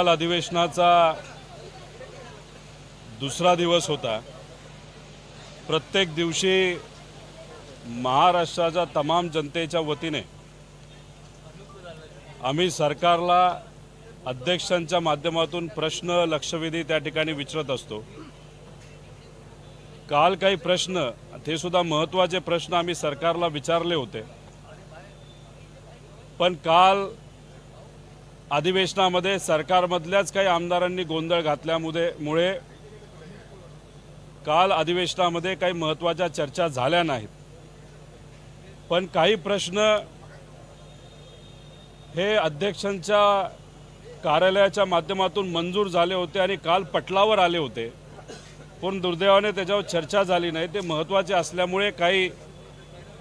काल अधिवेशनाचा दुसरा दिवस होता. प्रत्येक दिवशी महाराष्ट्राच्या तमाम जनतेच्या वतीने आम्ही सरकारला अध्यक्षांच्या माध्यमातून प्रश्न लक्षवेधी त्या ठिकाणी विचारत असतो. काल काही प्रश्न ते सुद्धा महत्त्वाचे प्रश्न आम्ही सरकारला विचारले होते. पण काल अधिवेशनामध्ये सरकारमधल्याच काही आमदारांनी गोंधळ घातल्यामुळे मुळे काल अधिवेशनामध्ये काही महत्त्वाच्या चर्चा झाल्या नाहीत. पण काही प्रश्न हे अध्यक्षांच्या कार्यालयाच्या माध्यमातून मंजूर झाले होते आणि काल पटलावर आले होते. पण दुर्दैवाने त्याच्यावर चर्चा झाली नाही. ते महत्त्वाचे असल्यामुळे काही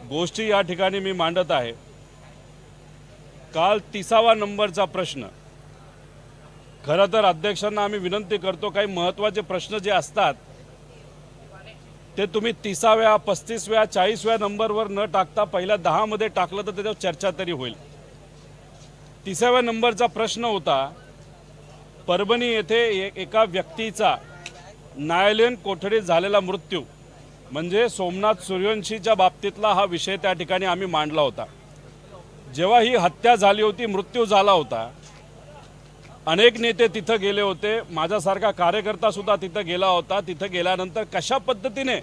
गोष्टी या ठिकाणी मी मांडत आहे. काल तिसावा नंबरचा प्रश्न. खरं तर अध्यक्षांना आम्ही विनंती करतो काही महत्त्वाचे प्रश्न जे असतात ते तुम्ही तिसाव्या पस्तीसव्या चाळीसव्या नंबरवर न टाकता पहिल्या दहामध्ये टाकलं तर त्याच्यावर चर्चा तरी होईल. तिसाव्या नंबरचा प्रश्न होता परभणी येथे एका व्यक्तीचा न्यायालयीन कोठडीत झालेला मृत्यू. म्हणजे सोमनाथ सूर्यवंशीच्या बाबतीतला हा विषय त्या ठिकाणी आम्ही मांडला होता. जेव्हा ही हत्या झाली होती मृत्यू झाला होता अनेक नेते तिथं गेले होते. माझ्यासारखा कार्यकर्ता सुद्धा तिथं गेला होता. तिथं गेल्यानंतर कशा पद्धतीने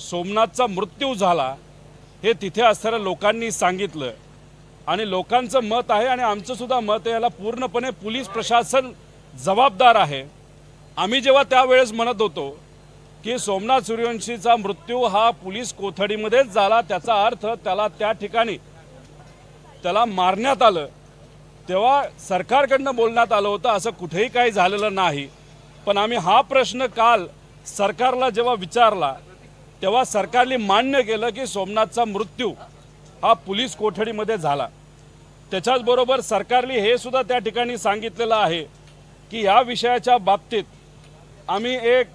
सोमनाथचा मृत्यू झाला हे तिथे असणाऱ्या लोकांनी सांगितलं. आणि लोकांचं मत आहे आणि आमचं सुद्धा मत आहे याला पूर्णपणे पोलीस प्रशासन जबाबदार आहे. आम्ही जेव्हा त्यावेळेस म्हणत होतो की सोमनाथ सूर्यवंशीचा मृत्यू हा पोलीस कोठडीमध्येच झाला त्याचा अर्थ त्याला त्या ठिकाणी त्याला मारण्यात आलं तेव्हा सरकारकडनं बोलण्यात आलं होतं असं कुठेही काही झालेलं नाही. पण आम्ही हा प्रश्न काल सरकारला जेव्हा विचारला तेव्हा सरकारने मान्य केलं की सोमनाथचा मृत्यू हा पोलीस कोठडीमध्ये झाला. त्याच्याचबरोबर सरकारने हे सुद्धा त्या ठिकाणी सांगितलेलं आहे की या विषयाच्या बाबतीत आम्ही एक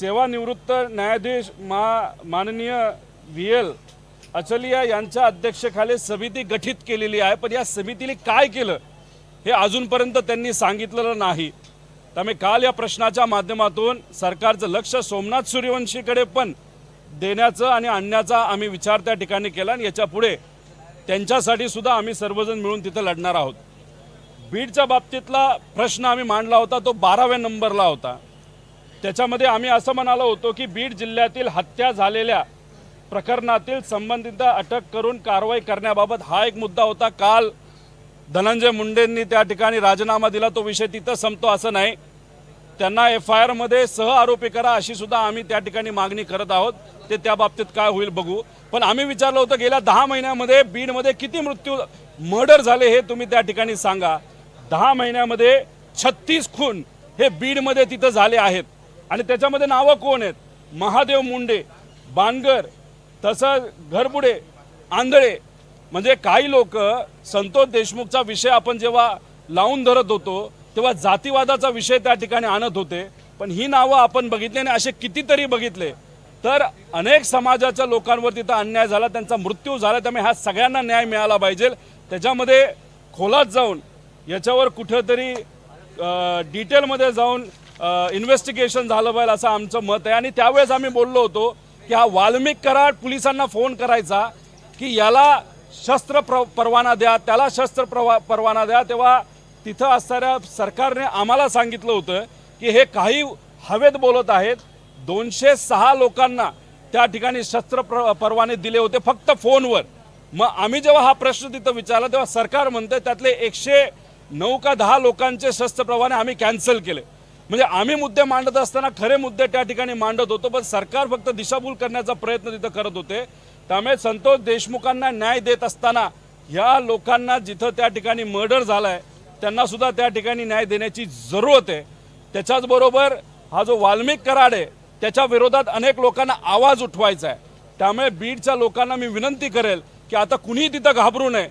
सेवानिवृत्त न्यायाधीश मा माननीय व्ही एल अचलिया यांच्या अध्यक्षेखाली समिती गठीत केलेली आहे पण या समितीने काय केलं हे अजूनपर्यंत त्यांनी सांगितलेलं नाही. त्यामुळे काल या प्रश्नाच्या माध्यमातून सरकारचं लक्ष सोमनाथ सूर्यवंशीकडे पण देण्याचं आणि आणण्याचा आम्ही विचार त्या ठिकाणी केला आणि याच्यापुढे त्यांच्यासाठी सुद्धा आम्ही सर्वजण मिळून तिथं लढणार आहोत. बीडच्या बाबतीतला प्रश्न आम्ही मांडला होता तो बाराव्या नंबरला होता. त्याच्यामध्ये आम्ही असं म्हणालो होतो की बीड जिल्ह्यातील हत्या झालेल्या प्रकरणातील संबंधित अटक करून कारवाई करण्याबाबत हा एक मुद्दा होता. काल धनंजय मुंडेंनी त्या ठिकाणी राजीनामा दिला. तो विषय तिथं संपतो असं नाही. त्यांना एफ आय आरमध्ये सह आरोपी करा अशी सुद्धा आम्ही त्या ठिकाणी मागणी करत आहोत. ते त्या बाबतीत काय होईल बघू. पण आम्ही विचारलं होतं गेल्या दहा महिन्यामध्ये बीडमध्ये किती मृत्यू मर्डर झाले हे तुम्ही त्या ठिकाणी सांगा. दहा महिन्यामध्ये छत्तीस खून हे बीडमध्ये तिथं झाले आहेत. आणि त्याच्यामध्ये नावं कोण आहेत? महादेव मुंडे बानगर तसं घरबुडे आंधळे म्हणजे काही लोक संतोष देशमुखचा विषय आपण जेव्हा लावून धरत होतो तेव्हा जातीवादाचा विषय त्या ठिकाणी आणत होते. पण ही नावं आपण बघितली आणि असे कितीतरी बघितले. तर अनेक समाजाच्या लोकांवर तिथं अन्याय झाला त्यांचा मृत्यू झाला त्यामुळे ह्या सगळ्यांना न्याय मिळाला पाहिजे. त्याच्यामध्ये खोलात जाऊन याच्यावर कुठंतरी डिटेलमध्ये जाऊन इन्व्हेस्टिगेशन झालं पाहिजे असं आमचं मत आहे. आणि त्यावेळेस आम्ही बोललो होतो की हा वाल्मिक कराड पोलिसांना फोन करायचा की याला शस्त्र प्र परवाना द्या त्याला शस्त्र प्रवा परवाना द्या तेव्हा तिथं असणाऱ्या सरकारने आम्हाला सांगितलं होतं की हे काही हवेत बोलत आहेत. दोनशे सहा लोकांना त्या ठिकाणी शस्त्र प्र परवाने दिले होते फक्त फोनवर. मग आम्ही जेव्हा हा प्रश्न तिथं विचारला तेव्हा सरकार म्हणतं त्यातले एकशे नऊ का दहा लोकांचे शस्त्र परवाने आम्ही कॅन्सल केले. म्हणजे आम्ही मुद्दे मांडत असताना खरे मुद्दे त्या ठिकाणी मांडत होतो पण सरकार फक्त दिशाभूल करण्याचा प्रयत्न तिथं करत होते. त्यामुळे संतोष देशमुखांना न्याय देत असताना ह्या लोकांना जिथं त्या ठिकाणी मर्डर झालाय त्यांना सुद्धा त्या ठिकाणी न्याय देण्याची जरूरत आहे. त्याच्याचबरोबर हा जो वाल्मिक कराड आहे त्याच्या विरोधात अनेक लोकांना आवाज उठवायचा आहे त्यामुळे बीडच्या लोकांना मी विनंती करेल की आता कुणीही तिथं घाबरू नये.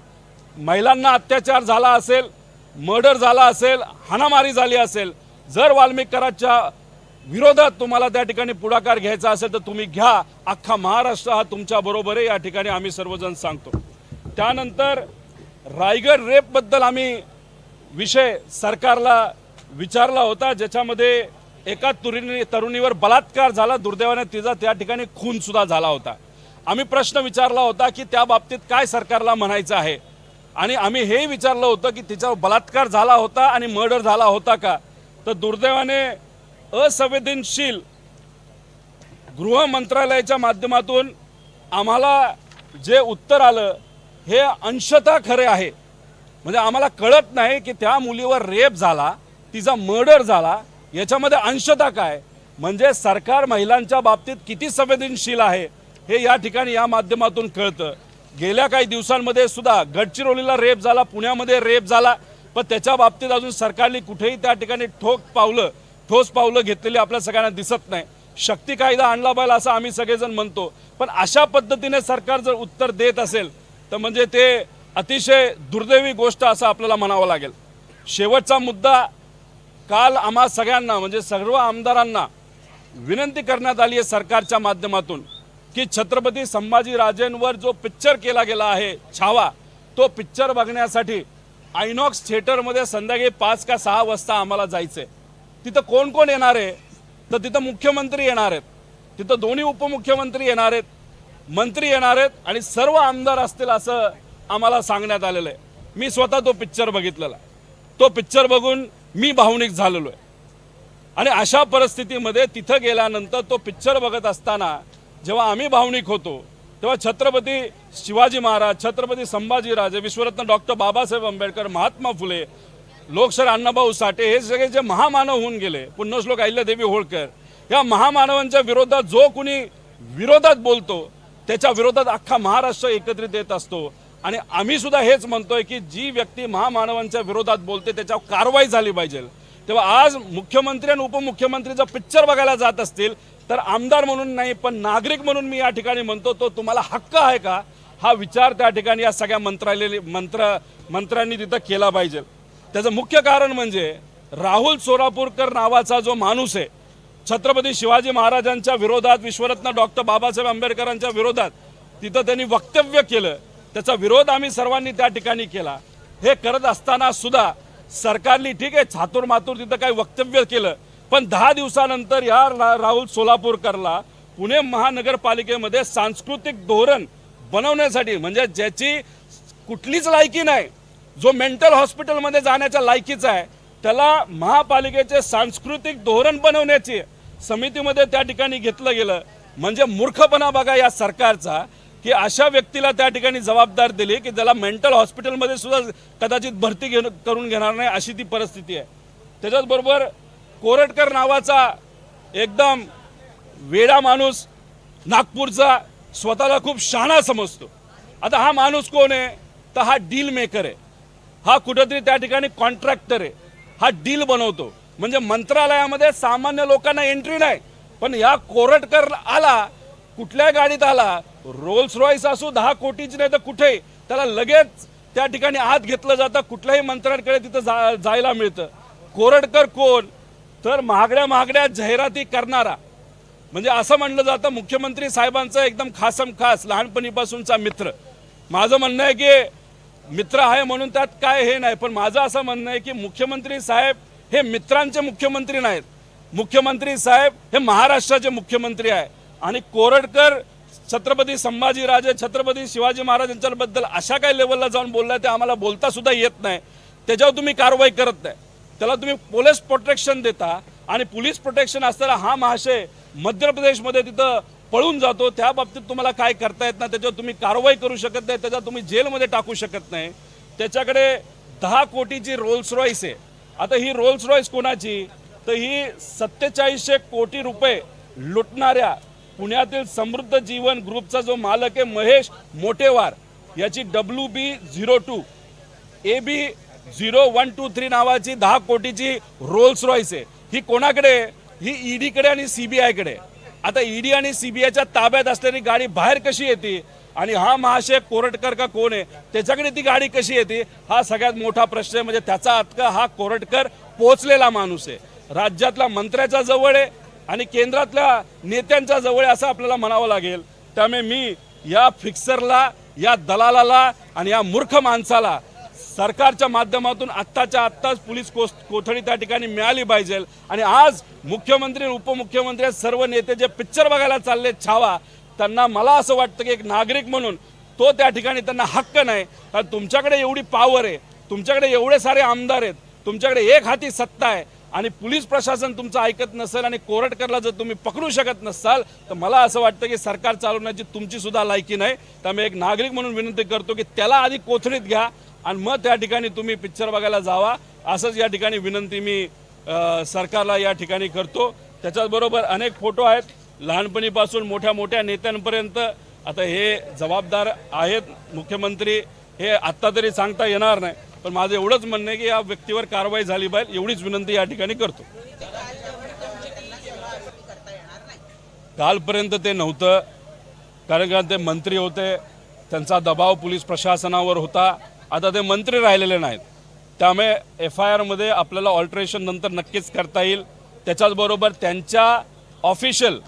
महिलांना अत्याचार झाला असेल मर्डर झाला असेल हाणामारी झाली असेल जर वाल्मिकराच्या विरोधात तुम्हाला त्या ठिकाणी पुढाकार घ्यायचा असेल तर तुम्ही घ्या. अख्खा महाराष्ट्र हा तुमच्या बरोबर आहे या ठिकाणी आम्ही सर्वजण सांगतो. त्यानंतर रायगड रेपबद्दल आम्ही विषय सरकारला विचारला होता ज्याच्यामध्ये एका तुरुणी तरुणीवर बलात्कार झाला दुर्दैवाने तिचा त्या ठिकाणी खूनसुद्धा झाला होता. आम्ही प्रश्न विचारला होता की त्या बाबतीत काय सरकारला म्हणायचं आहे? आणि आम्ही हेही विचारलं होतं की तिच्यावर बलात्कार झाला होता आणि मर्डर झाला होता का? तर दुर्दैवाने असंवेदनशील गृह मंत्रालयाच्या माध्यमातून आम्हाला जे उत्तर आलं हे अंशतः खरे आहे. म्हणजे आम्हाला कळत नाही की त्या मुलीवर रेप झाला तिचा मर्डर झाला याच्यामध्ये अंशता काय? म्हणजे सरकार महिलांच्या बाबतीत किती संवेदनशील आहे हे या ठिकाणी या माध्यमातून कळतं. गेल्या काही दिवसांमध्ये सुद्धा गडचिरोलीला रेप झाला पुण्यामध्ये रेप झाला पण त्याच्या बाबतीत अजून सरकारने कुठेही त्या ठिकाणी ठोक पावलं ठोस पावलं घेतलेली आपल्या सगळ्यांना दिसत नाही. शक्ती कायदा आणला पाहिजे असं आम्ही सगळेजण म्हणतो. पण अशा पद्धतीने सरकार जर उत्तर देत असेल तर म्हणजे ते अतिशय दुर्दैवी गोष्ट असं आपल्याला म्हणावं लागेल. शेवटचा मुद्दा काल आम्हा सगळ्यांना म्हणजे सर्व आमदारांना विनंती करण्यात आली आहे सरकारच्या माध्यमातून की छत्रपती संभाजीराजेंवर जो पिक्चर केला गेला आहे छावा तो पिक्चर बघण्यासाठी आयनॉक्स थिएटरमध्ये संध्याकाळी पाच का सहा वाजता आम्हाला जायचं आहे तिथं कोण कोण येणार आहे? तर तिथं मुख्यमंत्री येणार आहेत. तिथं दोन्ही उपमुख्यमंत्री येणार आहेत मंत्री येणार आहेत आणि सर्व आमदार असतील असं आम्हाला सांगण्यात आलेलं आहे. मी स्वतः तो पिक्चर बघितलेला. तो पिक्चर बघून मी भावनिक झालेलो आहे. आणि अशा परिस्थितीमध्ये तिथं गेल्यानंतर तो पिक्चर बघत असताना जेव्हा आम्ही भावनिक होतो तेव्हा छत्रपती शिवाजी महाराज छत्रपती संभाजीराजे विश्वरत्न डॉक्टर बाबासाहेब आंबेडकर महात्मा फुले लोकशाहीर अण्णाभाऊ साठे हे सगळे जे महामानव होऊन गेले पुण्यश्लोक अहिल्यादेवी होळकर या महामानवांच्या विरोधात जो कुणी विरोधात बोलतो त्याच्या विरोधात अख्खा महाराष्ट्र एकत्रित येत असतो. आणि आम्ही सुद्धा हेच म्हणतोय की जी व्यक्ती महामानवांच्या विरोधात बोलते त्याच्यावर कारवाई झाली पाहिजे. तेव्हा आज मुख्यमंत्री आणि उपमुख्यमंत्री जर पिक्चर बघायला जात असतील तर आमदार म्हणून नाही पण नागरिक म्हणून मी या ठिकाणी म्हणतो तो तुम्हाला हक्क आहे का? हा विचार त्या ठिकाणी या सगळ्या मंत्रालय मंत्र मंत्र्यांनी तिथं केला पाहिजे. त्याचं मुख्य कारण म्हणजे राहुल सोरापूरकर नावाचा जो माणूस आहे छत्रपती शिवाजी महाराजांच्या विरोधात विश्वरत्न डॉक्टर बाबासाहेब आंबेडकरांच्या विरोधात तिथं त्यांनी वक्तव्य केलं. त्याचा विरोध आम्ही सर्वांनी त्या ठिकाणी केला. हे करत असताना सुद्धा सरकारने ठीक आहे छातूर मातूर तिथं काही वक्तव्य केलं पण दहा दिवसानंतर या रा- राहुल सोलापूरकरला पुणे महानगरपालिकेमध्ये सांस्कृतिक धोरण बनवण्यासाठी म्हणजे ज्याची कुठलीच लायकी नाही जो मेंटल हॉस्पिटलमध्ये जाण्याच्या लायकीचा आहे त्याला महापालिकेचे सांस्कृतिक धोरण बनवण्याची समितीमध्ये त्या ठिकाणी घेतलं गेलं. म्हणजे मूर्खपणा बघा या सरकारचा की अशा व्यक्तीला त्या ठिकाणी जबाबदार दिली की ज्याला मेंटल हॉस्पिटलमध्ये सुद्धा कदाचित भरती घेऊन करून घेणार नाही अशी ती परिस्थिती आहे. त्याच्याचबरोबर कोरटकर नावाचा एकदम वेडा माणूस नागपूरचा स्वतःला खूप शहाणा समजतो. आता हा माणूस कोण आहे? तर हा डील मेकर आहे. हा कुठंतरी त्या ठिकाणी कॉन्ट्रॅक्टर आहे. हा डील बनवतो. म्हणजे मंत्रालयामध्ये सामान्य लोकांना एंट्री नाही. पण या कोरटकर आला कुठल्या गाडीत आला रोल्स रॉईस असू दहा कोटीची नाही तर कुठे त्याला लगेच त्या ठिकाणी आत घेतलं जातं. कुठल्याही मंत्र्यांकडे तिथं जा जायला मिळतं. कोरटकर कोण? तर महागड्या महागड्या जाहिराती करणारा म्हणजे असं म्हणलं जातं मुख्यमंत्री साहेबांचा एकदम खासम खास लहानपणीपासूनचा मित्र. माझं म्हणणं आहे की मित्र आहे म्हणून त्यात काय हे नाही पण माझं असं म्हणणं आहे की मुख्यमंत्री साहेब हे मित्रांचे मुख्यमंत्री नाहीत. मुख्यमंत्री साहेब हे महाराष्ट्राचे मुख्यमंत्री आहे. आणि कोरडकर छत्रपती संभाजीराजे छत्रपती शिवाजी महाराजांच्याबद्दल अशा काही लेवलला जाऊन बोललाय ते आम्हाला बोलता सुद्धा येत नाही. त्याच्यावर तुम्ही कारवाई करत नाही. त्याला तुम्ही पोलीस प्रोटेक्शन देता आणि पोलीस प्रोटेक्शन असताना हा महाशय मध्य प्रदेशमध्ये तिथं पळून जातो. त्या बाबतीत तुम्हाला काय करता येत नाही त्याच्यावर तुम्ही कारवाई करू शकत नाही त्याच्यावर तुम्ही जेलमध्ये टाकू शकत नाही. त्याच्याकडे दहा कोटीची रोल्स रॉईस आहे. आता ही रोल्स रॉईस कोणाची? तर ही सत्तेचाळीसशे कोटी रुपये लुटणाऱ्या पुण्यातील समृद्ध जीवन ग्रुपचा जो मालक आहे महेश मोटेवार याची W B zero two A B zero one two three नावाची दहा कोटीची रोल्स रॉईस आहे. ही कोणाकडे? ही ईडीकडे आणि सीबीआयकडे आता ईडी आणि सीबीआयच्या ताब्यात असलेली गाडी बाहेर कशी येते? आणि हा महाशय कोरटकर का कोण आहे? त्याच्याकडे ती गाडी कशी येते? हा सगळ्यात मोठा प्रश्न आहे. म्हणजे त्याचा अटका हा कोरटकर पोचलेला माणूस आहे. राज्यातल्या मंत्र्याच्या जवळ आहे आणि केंद्रातल्या नेत्यांच्या जवळ आहे असं आपल्याला म्हणावं लागेल. त्यामुळे मी या फिक्सरला या दलालाला आणि या मूर्ख माणसाला सरकारच्या माध्यमातून आत्ताच्या आत्ताच पोलीस कोस कोठडी त्या ठिकाणी मिळाली पाहिजे. आणि आज मुख्यमंत्री उपमुख्यमंत्री सर्व नेते जे पिक्चर बघायला चालले छावा त्यांना मला असं वाटतं की एक नागरिक म्हणून तो त्या ठिकाणी त्यांना हक्क नाही. कारण तुमच्याकडे एवढी पावर आहे तुमच्याकडे एवढे सारे आमदार आहेत तुमच्याकडे एक हाती सत्ता आहे. आणि पोलीस प्रशासन तुमचं ऐकत नसेल आणि कोरटकरला जर तुम्ही पकडू शकत नसाल तर मला असं वाटतं की सरकार चालवण्याची तुमची सुद्धा लायकी नाही. त्यामुळे एक नागरिक म्हणून विनंती करतो की त्याला आधी कोथळीत घ्या आणि मग त्या ठिकाणी तुम्ही पिक्चर बघायला जावा. असंच या ठिकाणी विनंती मी सरकारला या ठिकाणी करतो. त्याच्याचबरोबर अनेक फोटो आहेत. लहानपणीपासून मोठ्या मोठ्या नेत्यांपर्यंत आता हे जबाबदार आहेत. मुख्यमंत्री हे आत्ता तरी सांगता येणार नाही. पण माझं एवढंच म्हणणं आहे की या व्यक्तीवर कारवाई झाली पाहिजे. एवढीच विनंती या ठिकाणी करतो. कालपर्यंत ते नव्हतं. कारण का ते मंत्री होते. त्यांचा दबाव पोलीस प्रशासनावर होता. आता ते मंत्री राहिलेले नाहीत. त्यामुळे एफ आय आरमध्ये आपल्याला ऑल्टरेशन नंतर नक्कीच करता येईल. त्याच्याचबरोबर त्यांच्या ऑफिशियल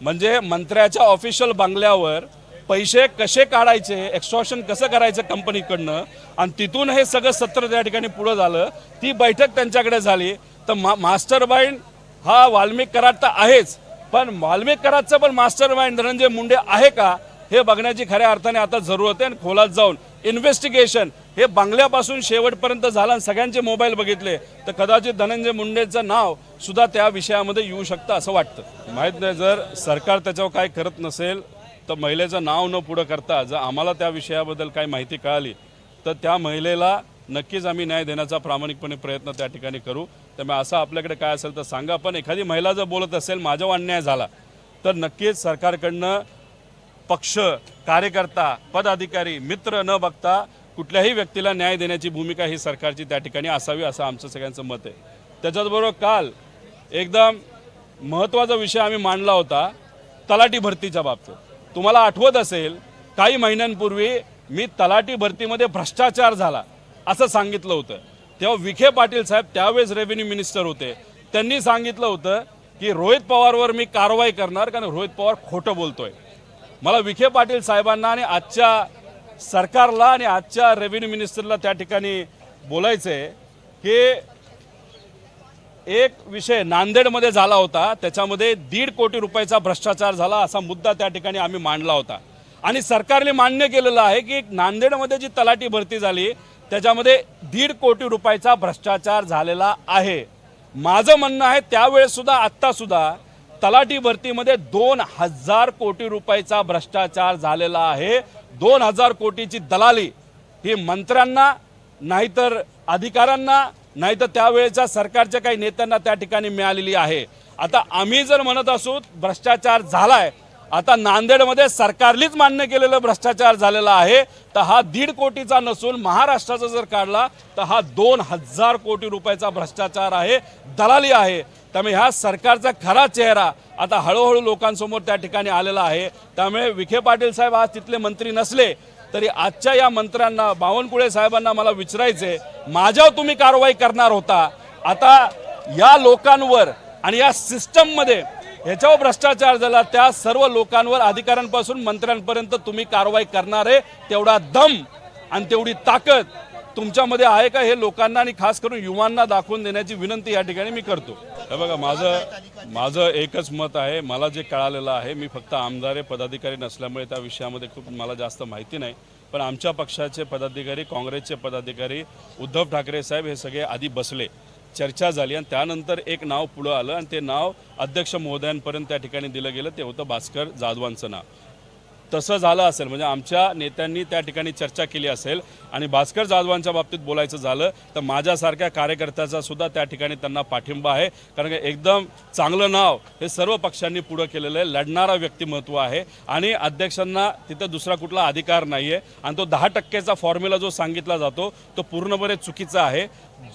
म्हणजे मंत्र्याच्या ऑफिशियल बंगल्यावर पैसे कसे काढायचे एक्स्ट्रॉशन कसं करायचं कंपनीकडनं आणि तिथून हे सगळं सत्र त्या ठिकाणी पुढं झालं. ती बैठक त्यांच्याकडे झाली. तर मा मास्टर माइंड हा वाल्मिक कराड तर आहेच. पण वाल्मिक कराडचं पण मास्टर माइंड धनंजय मुंडे आहे का हे बघण्याची खऱ्या अर्थाने आता जरूरत आहे आणि खोलात जाऊन इन्व्हेस्टिगेशन हे बंगल्यापासून शेवटपर्यंत झालं आणि सगळ्यांचे मोबाईल बघितले तर कदाचित धनंजय मुंडेचं नाव सुद्धा त्या विषयामध्ये येऊ शकतं असं वाटतं. माहीत नाही जर सरकार त्याच्यावर काय करत नसेल तर महिलेचं नाव न पुढं करता जर आम्हाला त्या विषयाबद्दल काही माहिती कळाली तर त्या महिलेला नक्कीच आम्ही न्याय देण्याचा प्रामाणिकपणे प्रयत्न त्या ठिकाणी करू. त्यामुळे असं आपल्याकडे काय असेल तर सांगा. पण एखादी महिला जर बोलत असेल माझ्यावर अन्याय झाला तर नक्कीच सरकारकडनं पक्ष कार्यकर्ता पदाधिकारी मित्र न बघता कुठल्याही व्यक्तीला न्याय देण्याची भूमिका ही सरकारची त्या ठिकाणी असावी असं आमचं सगळ्यांचं मत आहे. त्याच्याचबरोबर काल एकदम महत्त्वाचा विषय आम्ही मांडला होता तलाठी भरतीच्या बाबतीत. तुम्हाला आठवत असेल काही महिन्यांपूर्वी मी तलाठी भरतीमध्ये भ्रष्टाचार झाला असं सांगितलं होतं. तेव्हा विखे पाटील साहेब त्यावेळेस रेव्हेन्यू मिनिस्टर होते. त्यांनी सांगितलं होतं की रोहित पवारवर मी कारवाई करणार कारण रोहित पवार खोटं बोलतोय. मला विखे पाटील साहेबांना आणि आजच्या सरकारला आणि आजच्या रेव्हेन्यू मिनिस्टरला त्या ठिकाणी बोलायचं आहे की एक विषय नांदेडमध्ये झाला होता. त्याच्यामध्ये दीड कोटी रुपयाचा भ्रष्टाचार झाला असा मुद्दा त्या ठिकाणी आम्ही मांडला होता. आणि सरकारने मान्य केलेलं आहे की नांदेडमध्ये जी तलाठी भरती झाली त्याच्यामध्ये दीड कोटी रुपयाचा भ्रष्टाचार झालेला आहे. माझं म्हणणं आहे त्यावेळेसुद्धा आत्तासुद्धा तलाटी तलाठी भरतीमध्ये दोन हजार कोटी रुपयाचा भ्रष्टाचार झालेला आहे. दोन हजार कोटीची दलाली ही मंत्र्यांना नाहीतर अधिकाऱ्यांना नाहीतर त्यावेळेच्या सरकारच्या काही नेत्यांना त्या ठिकाणी मिळालेली आहे. आता आम्ही जर म्हणत असू भ्रष्टाचार झालाय आता नांदेडमध्ये सरकारलीच मान्य केलेलं भ्रष्टाचार झालेला आहे तर हा दीड कोटीचा नसून महाराष्ट्राचा जर काढला तर हा दोन हजार कोटी रुपयाचा भ्रष्टाचार आहे दलाली आहे. त्यामुळे ह्या सरकारचा खरा चेहरा आता हळूहळू लोकांसमोर त्या ठिकाणी आलेला आहे. त्यामुळे विखे पाटील साहेब आज तिथले मंत्री नसले तरी आजच्या या मंत्र्यांना बावनकुळे साहेबांना मला विचारायचे माझ्यावर तुम्ही कारवाई करणार होता. आता या लोकांवर आणि या सिस्टममध्ये ह्याच्यावर भ्रष्टाचार झाला. त्या सर्व लोकांवर अधिकाऱ्यांपासून मंत्र्यांपर्यंत तुम्ही कारवाई करणारे तेवढा दम आणि तेवढी ताकद तुमच्यामध्ये आहे का हे लोकांना आणि खास करून युवांना दाखवून देण्याची विनंती या ठिकाणी मी करतो. हे बघा माझं माझं एकच मत आहे मला जे कळालेलं आहे मी फक्त आमदार आहे पदाधिकारी नसल्यामुळे त्या विषयामध्ये खूप मला जास्त माहिती नाही. पण आमच्या पक्षाचे पदाधिकारी काँग्रेसचे पदाधिकारी उद्धव ठाकरे साहेब हे सगळे आधी बसले. चर्चा झाली आणि त्यानंतर एक नाव पुढं आलं आणि ते नाव अध्यक्ष महोदयांपर्यंत त्या ठिकाणी दिलं गेलं. ते होतं भास्कर जाधवांचं नाव. तसं झालं असेल म्हणजे आमच्या नेत्यांनी त्या ठिकाणी चर्चा केली असेल आणि भास्कर जाधवांच्या बाबतीत बोलायचं झालं तर माझ्यासारख्या कार्यकर्त्याचा सुद्धा त्या ठिकाणी त्यांना पाठिंबा आहे. कारण की एकदम चांगलं नाव हे सर्व पक्षांनी पुढं केलेलं आहे. लढणारा व्यक्तिमत्व आहे आणि अध्यक्षांना तिथं दुसरा कुठला अधिकार नाही आहे आणि तो दहा टक्क्याचा फॉर्म्युला जो सांगितला जातो तो पूर्णपणे चुकीचा आहे.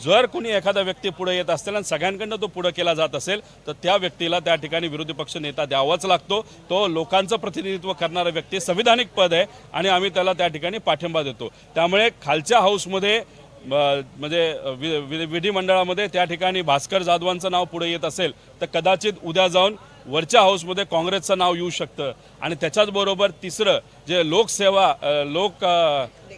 जर कोणी एखादा व्यक्ती पुढे येत असेल आणि सगळ्यांकडनं तो पुढे केला जात असेल तर त्या व्यक्तीला त्या ठिकाणी विरोधी पक्ष नेता द्यावाच लागतो. तो लोकांचं प्रतिनिधित्व करणारा व्यक्ती संविधानिक पद आहे आणि आम्ही त्याला त्या ठिकाणी पाठिंबा देतो. त्यामुळे खालच्या हाऊसमध्ये म्हणजे वि- वि- विधिमंडळामध्ये त्या ठिकाणी भास्कर जाधवांचं नाव पुढे येत असेल तर कदाचित उद्या जाऊन वरच्या हाऊसमध्ये काँग्रेसचं नाव येऊ शकतं. आणि त्याच्याचबरोबर तिसरं जे लोकसेवा लोक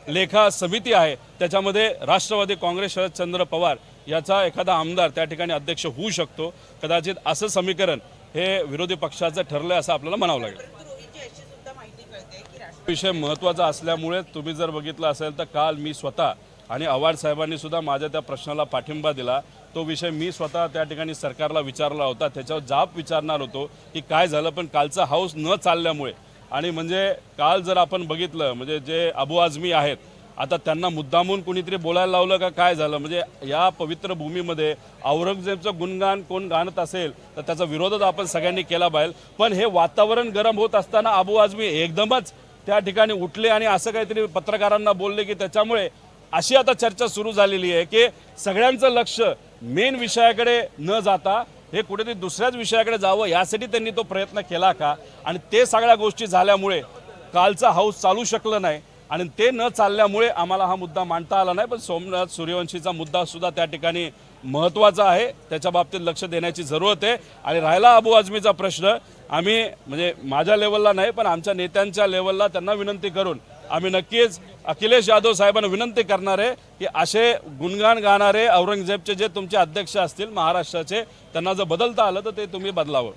लेखा समिती आहे. त्याच्यामध्ये राष्ट्रवादी काँग्रेस शरदचंद्र पवार याचा एखादा आमदार त्या ठिकाणी अध्यक्ष होऊ शकतो. कदाचित असं समीकरण हे विरोधी पक्षाचं ठरलं असं आपल्याला म्हणावं लागेल. विषय महत्त्वाचा असल्यामुळे तुम्ही जर बघितलं असेल तर काल मी स्वतः आणि आव्हाड साहेबांनी सुद्धा माझ्या त्या प्रश्नाला पाठिंबा दिला. तो विषय मी स्वतः त्या ठिकाणी सरकारला विचारला होता. त्याच्यावर जाब विचारणार होतो की काय झालं? पण कालचा हाऊस न चालल्यामुळे आणि म्हणजे काल जर आपण बघितलं म्हणजे जे अबू आझमी आहेत आता त्यांना मुद्दामून कुणीतरी बोलायला लावलं का काय झालं? म्हणजे या पवित्र भूमीमध्ये औरंगजेबचं गुणगान कोण गाणत असेल तर त्याचा विरोधच आपण सगळ्यांनी केला पाहिजे पण हे वातावरण गरम होत असताना अबू आझमी एकदमच त्या ठिकाणी उठले आणि असं काहीतरी पत्रकारांना बोलले की त्याच्यामुळे अशी आता चर्चा सुरू झालेली आहे की सगळ्यांचं लक्ष मेन विषयाकडे न जाता हे कुठेतरी दुसऱ्याच विषयाकडे जावं यासाठी त्यांनी तो प्रयत्न केला का? आणि ते सगळ्या गोष्टी झाल्यामुळे कालचा हाऊस चालू शकलं नाही आणि ते न चालल्यामुळे आम्हाला हा मुद्दा मांडता आला नाही. पण सोमनाथ सूर्यवंशीचा मुद्दा सुद्धा त्या ठिकाणी महत्त्वाचा आहे. त्याच्या बाबतीत लक्ष देण्याची जरूरत आहे. आणि राहिला अबू आझमीचा प्रश्न आम्ही म्हणजे माझ्या लेवलला नाही पण आमच्या नेत्यांच्या लेवलला त्यांना विनंती करून आम्ही नक्कीच अखिलेश यादव साहेबांना विनंती करणार आहे की असे गुणगान गाणारे औरंगजेबचे जे तुमचे अध्यक्ष असतील महाराष्ट्राचे त्यांना जर बदलता आलं तर ते तुम्ही बदलावं.